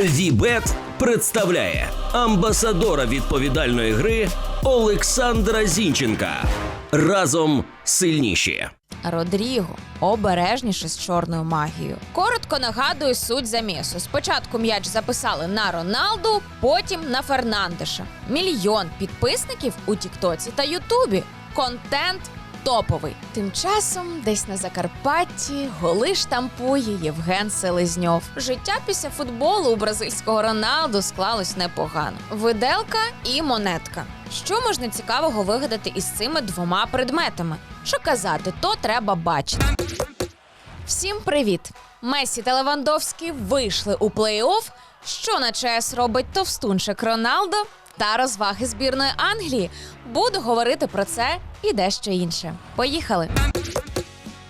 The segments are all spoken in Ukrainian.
Вібет представляє амбасадора відповідальної гри Олександра Зінченка. Разом сильніші. Родріго обережніше з чорною магією. Коротко нагадую суть замісу. Спочатку м'яч записали на Роналду, потім на Фернандеша. Мільйон підписників у Тіктоці та Ютубі. Контент топовий. Тим часом, десь на Закарпатті, голи штампує Євген Селезньов. Життя після футболу у бразильського Роналду склалось непогано. Виделка і монетка. Що можна цікавого вигадати із цими двома предметами? Що казати, то треба бачити. Всім привіт! Месі та Левандовський вийшли у плей-офф. Що на ЧС робить товстунчик Роналдо та розваги збірної Англії. Буду говорити про це і дещо інше. Поїхали.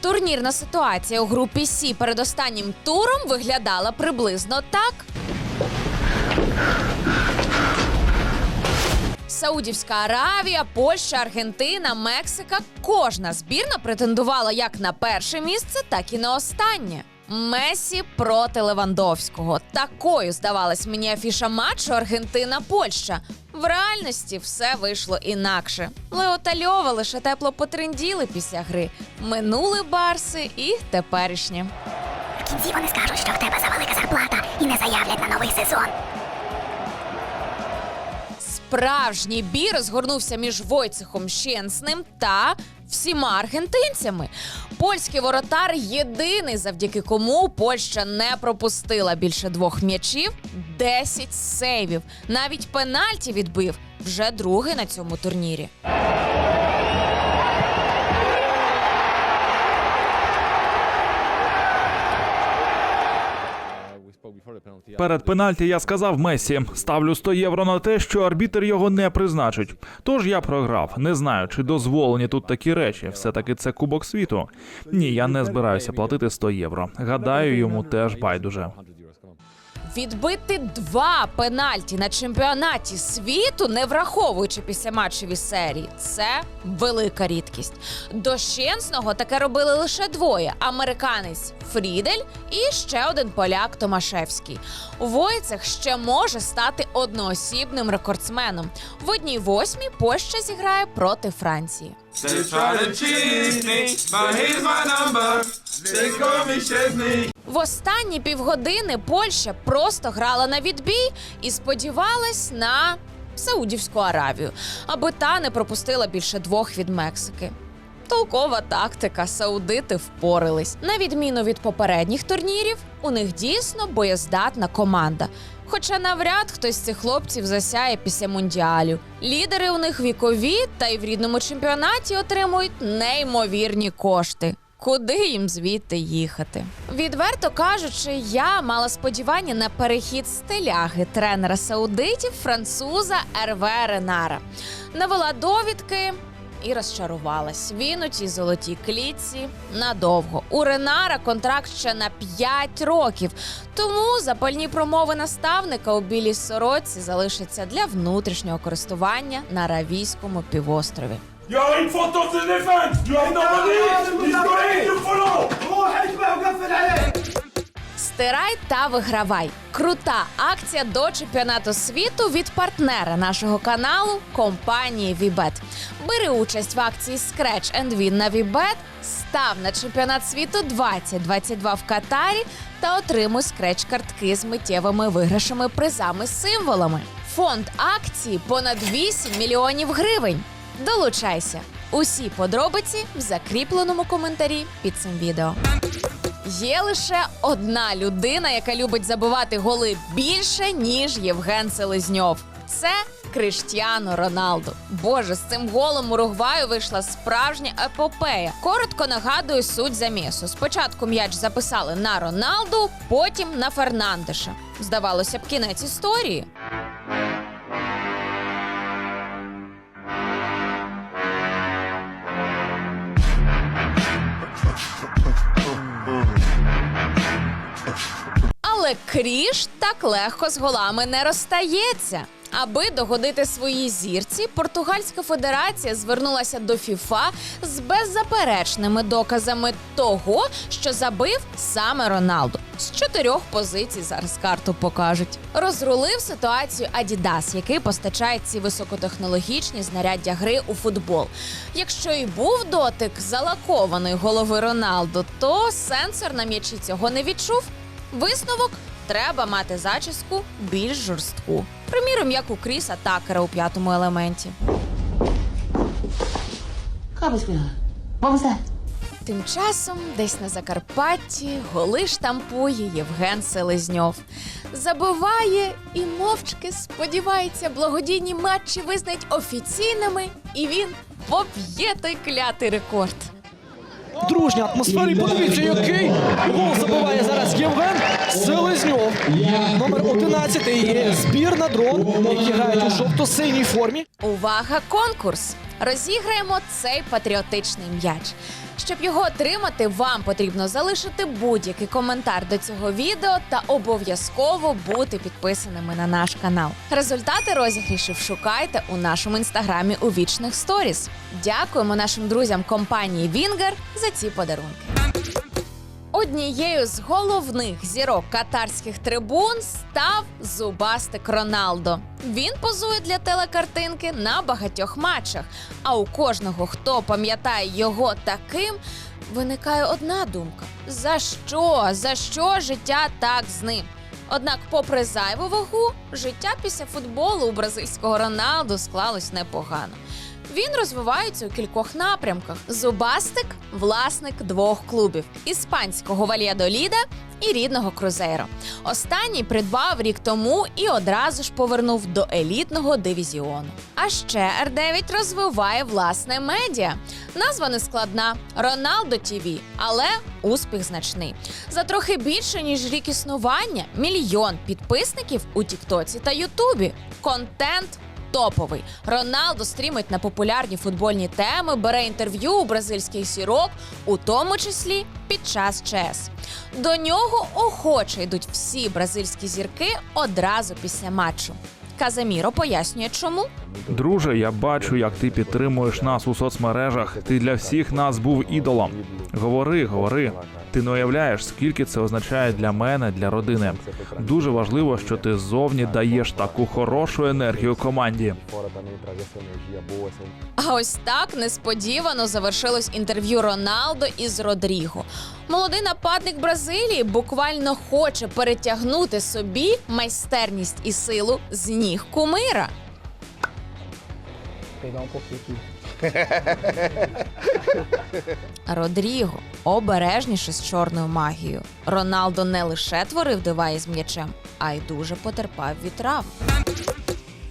Турнірна ситуація у групі Сі перед останнім туром виглядала приблизно так. Саудівська Аравія, Польща, Аргентина, Мексика. Кожна збірна претендувала як на перше місце, так і на останнє. Месі проти Левандовського. Такою здавалась мені афіша матчу Аргентина-Польща. В реальності все вийшло інакше. Лео та Льова лише тепло потренділи після гри. Минули барси і теперішні. В кінці вони скажуть, що в тебе завелика зарплата і не заявлять на новий сезон. Справжній бій розгорнувся між Войцехом Щенсним та всіма аргентинцями. Польський воротар єдиний, завдяки кому Польща не пропустила більше двох м'ячів, 10 сейвів. Навіть пенальті відбив вже другий на цьому турнірі. Перед пенальті я сказав Месі, ставлю 100 євро на те, що арбітер його не призначить. Тож я програв. Не знаю, чи дозволені тут такі речі. Все таки це кубок світу. Ні, я не збираюся платити 100 євро. Гадаю, йому теж байдуже. Відбити два пенальті на чемпіонаті світу, не враховуючи післяматчеві серії, це велика рідкість. До Щенсного таке робили лише двоє: американець Фрідель і ще один поляк Томашевський. Войцех ще може стати одноосібним рекордсменом. В одній восьмій Польща зіграє проти Франції. They try to cheat me, but here's. В останні півгодини Польща просто грала на відбій і сподівалась на Саудівську Аравію, аби та не пропустила більше двох від Мексики. Толкова тактика, саудити впорались. На відміну від попередніх турнірів, у них дійсно боєздатна команда. Хоча навряд хтось з цих хлопців засяє після мундіалів. Лідери у них вікові та й в рідному чемпіонаті отримують неймовірні кошти. Куди їм звідти їхати? Відверто кажучи, я мала сподівання на перехід стиляги тренера саудитів француза Ерве Ренара. Навела довідки і розчарувалась. Він у цій золотій клітці надовго. У Ренара контракт ще на 5 років. Тому запальні промови наставника у білій сороці залишаться для внутрішнього користування на Аравійському півострові. You're in the have nobody. Стирай та вигравай. Крута акція до чемпіонату світу від партнера нашого каналу компанії Вібет. Бери участь в акції Scratch and Win на Вібет, став на чемпіонат світу 2022 в Катарі та отримуй скреч-картки з миттєвими виграшами, призами, символами. Фонд акції понад 8 мільйонів гривень. Долучайся! Усі подробиці в закріпленому коментарі під цим відео. Є лише одна людина, яка любить забивати голи більше, ніж Євген Селезньов. Це Криштіано Роналду. Боже, з цим голом Уругваю вийшла справжня епопея. Коротко нагадую суть замісу. Спочатку м'яч записали на Роналду, потім на Фернандеша. Здавалося б, кінець історії. Але Кріш так легко з голами не розстається. Аби догодити своїй зірці, Португальська федерація звернулася до ФІФА з беззаперечними доказами того, що забив саме Роналду. З чотирьох позицій зараз карту покажуть. Розрулив ситуацію Adidas, який постачає ці високотехнологічні знаряддя гри у футбол. Якщо і був дотик залакованої голови Роналду, то сенсор на м'ячі цього не відчув. Висновок треба мати зачіску більш жорстку. Приміром, як у Кріса Такера у п'ятому елементі. Тим часом, десь на Закарпатті, голи штампує Євген Селезньов. Забиває і мовчки сподівається, благодійні матчі визнають офіційними, і він поб'є той клятий рекорд. Дружня атмосфері. Подивіться, який гол забиває зараз Євген Селезньов. Номер 11 і збірна дрон, які грають у жовто-синій формі. Увага, конкурс! Розіграємо цей патріотичний м'яч. Щоб його отримати, вам потрібно залишити будь-який коментар до цього відео та обов'язково бути підписаними на наш канал. Результати розігрішів шукайте у нашому інстаграмі у вічних сторіс. Дякуємо нашим друзям компанії Вінгер за ці подарунки. Однією з головних зірок катарських трибун став зубастик Роналдо. Він позує для телекартинки на багатьох матчах. А у кожного, хто пам'ятає його таким, виникає одна думка: за що? За що життя так з ним? Однак, попри зайву вагу, життя після футболу у бразильського Роналду склалось непогано. Він розвивається у кількох напрямках. Зубастик власник двох клубів: іспанського Вальядоліда і рідного Крузейро. Останній придбав рік тому і одразу ж повернув до елітного дивізіону. А ще Р9 розвиває власне медіа. Назва не складна Роналдо ТІВІ, але успіх значний. За трохи більше ніж рік існування мільйон підписників у Тіктоці та Ютубі. Контент топовий. Роналдо стрімить на популярні футбольні теми, бере інтерв'ю у бразильських зірок, у тому числі під час ЧС. До нього охоче йдуть всі бразильські зірки одразу після матчу. Казаміро пояснює, чому. Друже, я бачу, як ти підтримуєш нас у соцмережах. Ти для всіх нас був ідолом. Говори, говори. Ти не уявляєш, скільки це означає для мене, для родини. Дуже важливо, що ти ззовні даєш таку хорошу енергію команді. А ось так несподівано завершилось інтерв'ю Роналдо із Родріго. Молодий нападник Бразилії буквально хоче перетягнути собі майстерність і силу з ніг кумира. Родріго обережніше з чорною магією. Роналдо не лише творив дива із м'ячем, а й дуже потерпав від травм.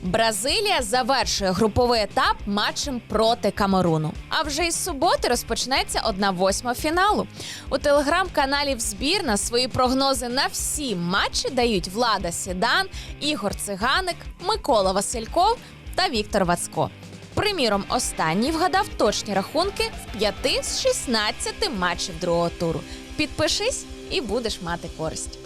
Бразилія завершує груповий етап матчем проти Камеруну. А вже із суботи розпочнеться 1-8 фіналу. У телеграм-каналі збірна свої прогнози на всі матчі дають Влада Сідан, Ігор Циганик, Микола Васильков та Віктор Вацко. Приміром, останній вгадав точні рахунки в 5 з 16 матчів другого туру. Підпишись і будеш мати користь.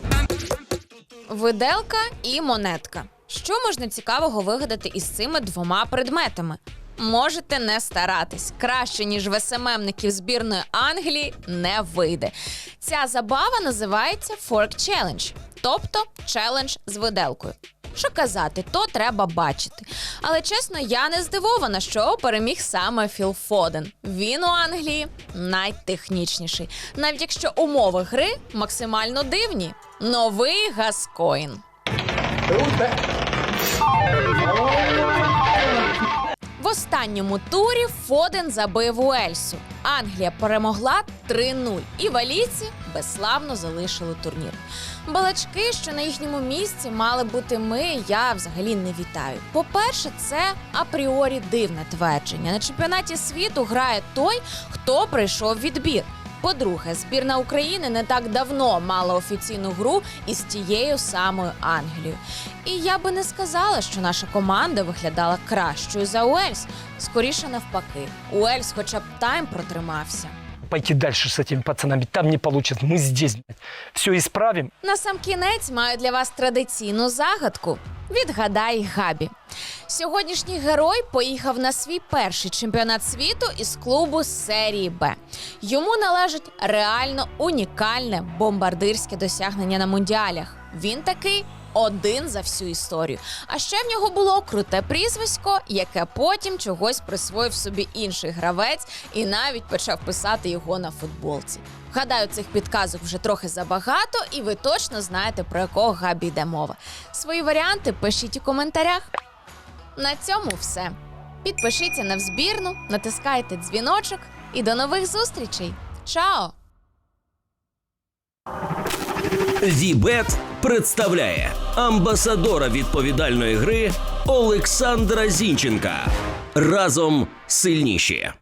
Виделка і монетка. Що можна цікавого вигадати із цими двома предметами? Можете не старатись. Краще, ніж в СММників збірної Англії, не вийде. Ця забава називається Fork Challenge, тобто челендж з виделкою. Що казати, то треба бачити. Але чесно, я не здивована, що переміг саме Філ Фоден. Він у Англії найтехнічніший, навіть якщо умови гри максимально дивні. Новий Гаскоін. В останньому турі Фоден забив Уельсу. Англія перемогла 3-0, і валійці безславно залишили турнір. Балачки, що на їхньому місці мали бути ми, я взагалі не вітаю. По-перше, це апріорі дивне твердження. На чемпіонаті світу грає той, хто пройшов відбір. По-друге, збірна України не так давно мала офіційну гру із тією самою Англією. І я би не сказала, що наша команда виглядала кращою за Уельс. Скоріше навпаки, Уельс хоча б тайм протримався. Пойти дальше с этими пацанами там не получится. Мы здесь. Все исправим. На сам кінець маю для вас традиційну загадку. Відгадай Габі. Сьогоднішній герой поїхав на свій перший чемпіонат світу із клубу серії Б. Йому належить реально унікальне бомбардирське досягнення на мундіалях. Він такий один за всю історію. А ще в нього було круте прізвисько, яке потім чогось присвоїв собі інший гравець і навіть почав писати його на футболці. Гадаю, цих підказок вже трохи забагато, і ви точно знаєте, про якого габі йде мова. Свої варіанти пишіть у коментарях. На цьому все. Підпишіться на взбірну, натискайте дзвіночок і до нових зустрічей. Чао! Вібет представляє амбасадора відповідальної гри Олександра Зінченка. Разом сильніші.